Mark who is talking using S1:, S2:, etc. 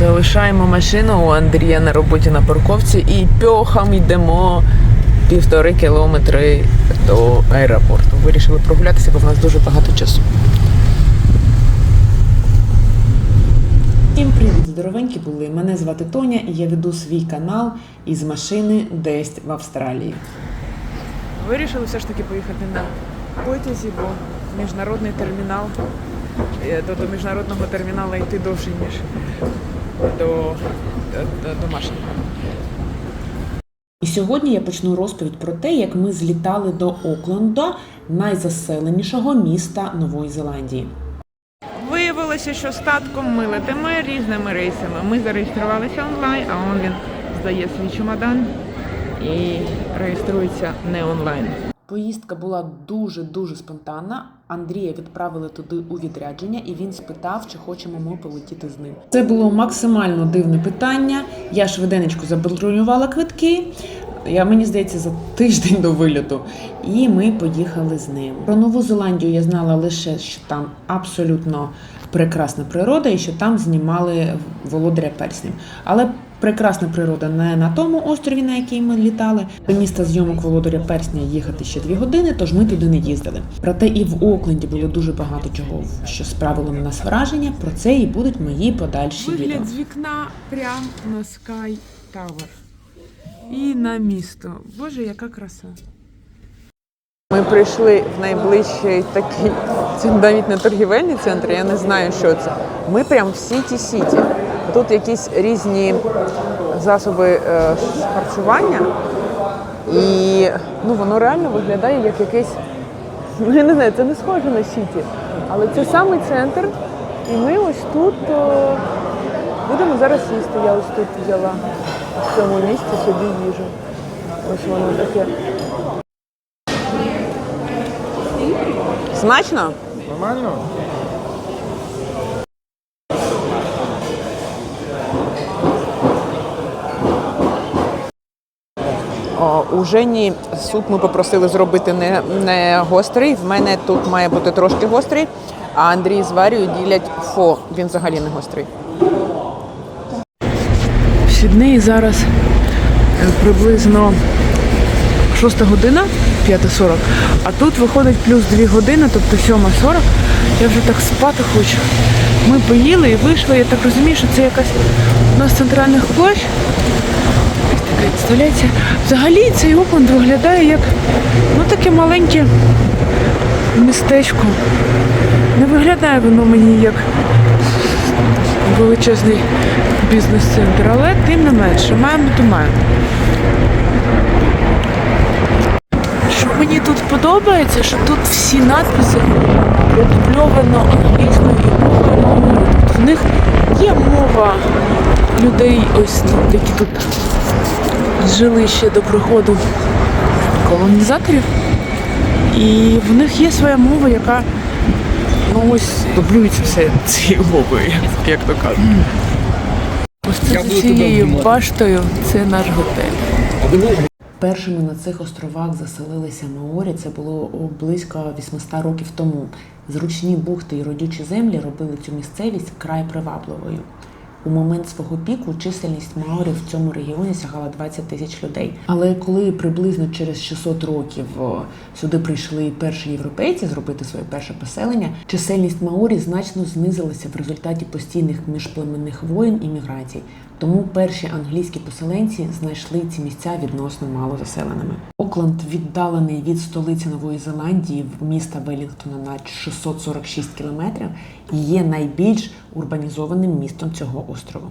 S1: Залишаємо машину у Андрія на роботі на парковці і пьохам йдемо півтори кілометри до аеропорту. Вирішили прогулятися, бо в нас дуже багато часу. Всім привіт, здоровенькі були. Мене звати Тоня і я веду свій канал із машини десь в Австралії. Вирішили все ж таки поїхати на потязі, бо міжнародний термінал е, до, до міжнародного терміналу йти довше, ніж до, до домашнього. І сьогодні я почну розповідь про те, як ми злітали до Окленда, найзаселенішого міста Нової Зеландії. Виявилося, що статком ми летимо різними рейсами. Ми зареєструвалися онлайн, а он він здає свій чемодан і реєструється не онлайн. Поїздка була дуже дуже спонтанна. Андрія відправили туди у відрядження, і він спитав, чи хочемо ми полетіти з ним. Це було максимально дивне питання. Я швиденечко забронювала квитки. Я мені здається за тиждень до вильоту, і ми поїхали з ним. Про Нову Зеландію я знала лише, що там абсолютно прекрасна природа, і що там знімали володаря перснів. Але прекрасна природа не на тому острові, на який ми літали. До міста зйомок володаря персня їхати ще дві години, тож ми туди не їздили. Проте і в Окленді було дуже багато чого, що справило на нас враження. Про це і будуть мої подальші відео.
S2: Вигляд з вікна прямо на Sky Tower. І на місто. Боже, яка краса.
S1: Ми прийшли в найближчий такий, це навіть не торгівельний центр, я не знаю, що це. Ми прям в Сіті Сіті. Тут якісь різні засоби е, харчування, і ну, воно реально виглядає як якийсь. Ну, я не знаю, це не схоже на Сіті. Але це самий центр. І ми ось тут о, будемо зараз їсти. Я ось тут взяла в цьому місці собі їжу. Ось воно таке. Смачно?
S3: Нормально?
S1: У Жені суп ми попросили зробити не, не гострий. В мене тут має бути трошки гострий, а Андрій з Варією ділять фо. Він взагалі не гострий.
S2: В Сіднеї зараз е, приблизно 6 година, 5.40, а тут виходить плюс 2 години, тобто 7.40. Я вже так спати хочу. Ми поїли і вийшли. Я так розумію, що це якась одна з центральних площ. Ось таке представляється. Взагалі цей Окленд виглядає як ну, таке маленьке містечко. Не виглядає воно мені як величезний бізнес-центр, але тим не менше, маємо то маємо. Що мені тут подобається, що тут всі надписи продубльовано англійською мовою. Тобто в них є мова людей, ось які тут жили ще до приходу колонізаторів. І в них є своя мова, яка ну ось дублюється все цією мовою, як- то кажуть. Ось це за цією баштою це наш готель.
S1: Першими на цих островах заселилися Маорі. Це було близько 800 років тому. Зручні бухти і родючі землі робили цю місцевість край привабливою. У момент свого піку чисельність маорів в цьому регіоні сягала 20 тисяч людей. Але коли приблизно через 600 років сюди прийшли перші європейці зробити своє перше поселення, чисельність маорі значно знизилася в результаті постійних міжплеменних воєн і міграцій. Тому перші англійські поселенці знайшли ці місця відносно мало заселеними. Окленд віддалений від столиці Нової Зеландії в міста Велінгтона на 646 кілометрів є найбільш урбанізованим містом цього острову.